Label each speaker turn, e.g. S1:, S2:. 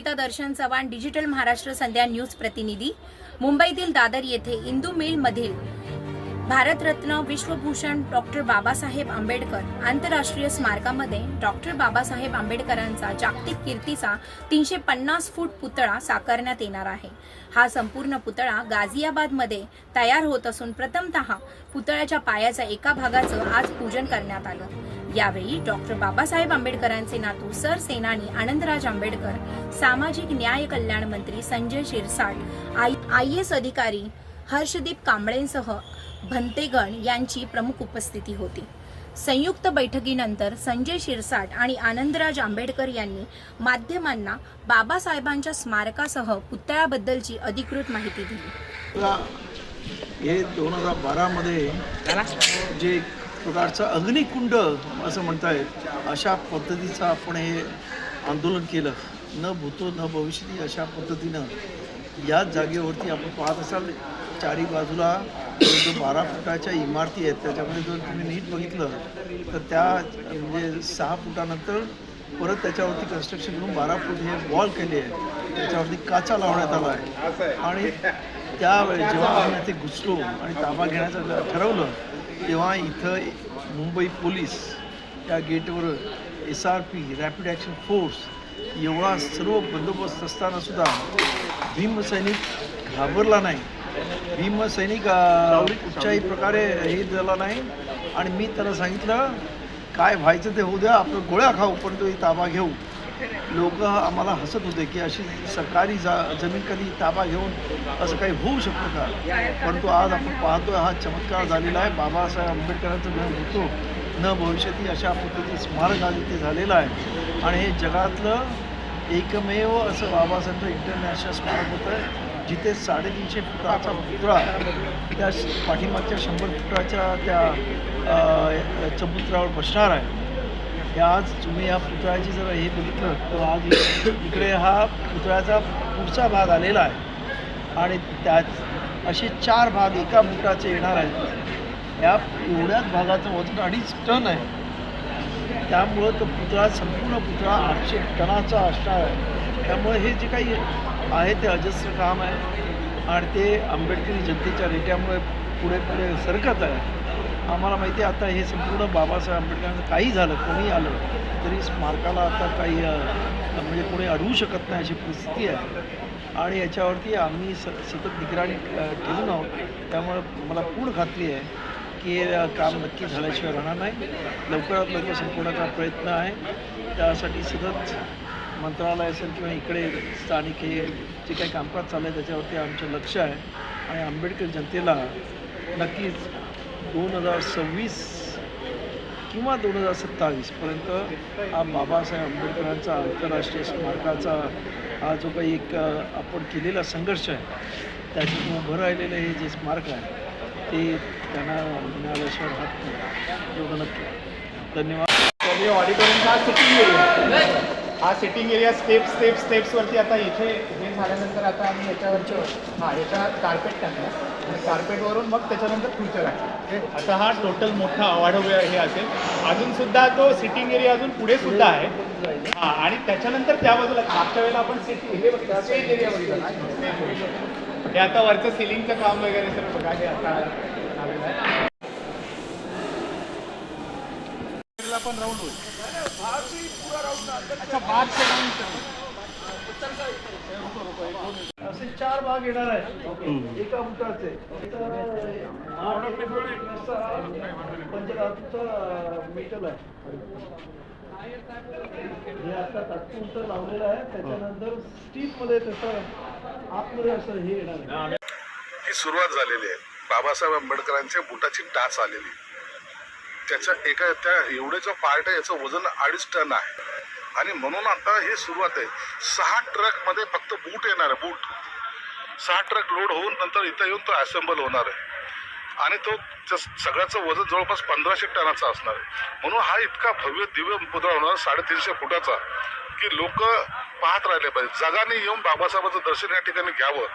S1: दर्शन Chavan digital Maharashtra Sandhya news प्रतिनिधी. मुंबईतील दादर येथे इंदू मिलमधील भारतरत्न विश्वभूषण डॉक्टर बाबासाहेब आंबेडकर आंतरराष्ट्रीय स्मारकामध्ये डॉक्टर बाबासाहेब आंबेडकरांचा जागतिक कीर्तीचा तीनशे पन्नास फूट पुतळा साकारण्यात येणार आहे. हा संपूर्ण पुतळा गाझियाबादमध्ये तयार होत असून प्रथमतः पुतळ्याच्या पायाच्या एका भागाचं आज पूजन करण्यात आलं. यावेळी डॉक्टर बाबासाहेब आंबेडकरांचे नातू सर सेनानी आनंदराज आंबेडकर सामाजिक न्याय कल्याण मंत्री संजय शिरसाट आय एस अधिकारी हर्षदीप कांबळेंसह भंतेगण यांची प्रमुख उपस्थिती होती. संयुक्त बैठकीनंतर संजय शिरसाट आणि आनंदराज आंबेडकर यांनी माध्यमांना बाबासाहेबांच्या स्मारकासह पुतळ्याबद्दलची अधिकृत माहिती दिली.
S2: हे दोन हजार बारामध्ये जे एक प्रकारचं अग्निकुंड असं म्हणतायत अशा पद्धतीचं आपण हे आंदोलन केलं. न भूतो न भविष्यती अशा पद्धतीनं याच जागेवरती आपण पाहत असाल चारी बाजूला जो बारा फुटाच्या इमारती आहेत त्याच्यामध्ये जर तुम्ही नीट बघितलं तर त्या म्हणजे सहा फुटानंतर परत त्याच्यावरती कन्स्ट्रक्शन करून बारा फूट हे वॉल केले आहे त्याच्यावरती काचा लावण्यात आला आहे. आणि त्यावेळी जेव्हा आम्ही ते घुसलो आणि ताबा घेण्याचं ठरवलं तेव्हा इथं मुंबई पोलीस या गेटवर S R P rapid action force एवढा सर्व बंदोबस्त असताना सुद्धा भीमसैनिक घाबरला नाही. भीमसैनिक कुठच्याही प्रकारे हे झाला नाही. आणि मी त्याला सांगितलं काय व्हायचं ते होऊ द्या आपण गोळ्या खाऊ पण तो ताबा घेऊ. लोक आम्हाला हसत होते की अशी सरकारी जा जमीन कधी ताबा घेऊन असं काही होऊ शकतं का? परंतु आज आपण पाहतोय हा चमत्कार झालेला आहे. बाबासाहेब आंबेडकरांचं न होतो. न भविष्यती अशा पद्धतीचं स्मारक आज इथे झालेलं आहे. आणि हे जगातलं एकमेव असं बाबासाहेबचं इंटरनॅशनल स्मारक होतं आहे जिथे साडेतीनशे फुटाचा पुतळा त्या पाठीमागच्या शंभर फुटाच्या त्या अ, चबुतरावर बसणार आहे. हे आज तुम्ही या पुतळ्याची जर हे बघितलं तर आज इकडे हा पुतळ्याचा पुढचा भाग आलेला आहे. आणि त्यात असे चार भाग एका मुठाचे येणार आहेत. या एवढ्याच भागाचं वजन अडीच टन आहे. त्यामुळं तो पुतळा संपूर्ण पुतळा आठशे टनाचा असणार आहे. त्यामुळे हे जे काही आहे ते अजस्र काम आहे. आणि ते आंबेडकरी जनतेच्या रेट्यामुळे पुढे पुढे सरकत आहे. आम्हाला माहिती आहे आता हे संपूर्ण बाबासाहेब आंबेडकरांचं काही झालं कोणी आलं तरी स्मारकाला आता काही म्हणजे कोणी अडवू शकत नाही अशी परिस्थिती आहे. आणि याच्यावरती आम्ही स सतत निगराणी ठेवून आहोत. त्यामुळे मला पूर्ण खात्री आहे की हे काम नक्की झाल्याशिवाय राहणार नाही. लवकरात लवकर संपवण्याचा प्रयत्न आहे. त्यासाठी सतत मंत्रालय असेल किंवा इकडे स्थानिक हे जे काही कामकाज चाललं आहे त्याच्यावरती आमचं लक्ष आहे. आणि आंबेडकर जनतेला नक्कीच दोन हजार सव्वीस किंवा दोन हजार सत्तावीसपर्यंत हा बाबासाहेब आंबेडकरांचा आंतरराष्ट्रीय स्मारकाचा हा जो काही एक आपण केलेला संघर्ष आहे त्याच्यातून उभं राहिलेलं हे जे स्मारक आहे ते त्यांना मिळाल्याशिवाय राहत नाही एवढं नक्की. धन्यवाद.
S3: तर हे sitting area sitting step step स्टेप्सवरती आता इथे हे झाल्यानंतर आता आम्ही याच्यावरच्या हां याच्या कार्पेट टाकणार. आणि कार्पेटवरून मग त्याच्यानंतर फ्युचर आहे. आता हा टोटल मोठा वाढव हे असेल. अजून सुद्धा तो सिटिंग एरिया अजून पुढे सुद्धा आहे. हां आणि त्याच्यानंतर त्या बाजूला मागच्या वेळेला आपण सिटी हे बघितलं स्टेज एरिया बघितलं. हे आता वरचं सिलिंगचं काम वगैरे सर बघा हे आता पण राऊंड होईल अच्छा बाद से round करेल.
S2: असे चार भाग येणार आहेत. एका पंचधातूचा मेटल आहे. हे आता तात्पुरतं लावलेलं आहे. त्याच्यानंतर स्टीलमध्ये त्याचं आतमध्ये असं हे येणार आहे.
S4: ही सुरुवात झालेली आहे. बाबासाहेब आंबेडकरांच्या बुटाची टाच आलेली. त्याच्या एका त्या एवढे जो पार्ट आहे याचं वजन अडीच टन आहे. आणि म्हणून आता हे सुरुवात आहे. सहा ट्रकमध्ये फक्त बूट येणार आहे बूट सहा ट्रक लोड होऊन नंतर इथं येऊन तो असेंबल होणार आहे. आणि तो सगळ्याचं वजन जवळपास पंधराशे टनाचा असणार आहे. म्हणून हा इतका भव्य दिव्य पुतळा होणार साडेतीनशे फुटाचा की लोक पाहत राहिले पाहिजे. जगाने येऊन बाबासाहेबांचं दर्शन या ठिकाणी घ्यावं.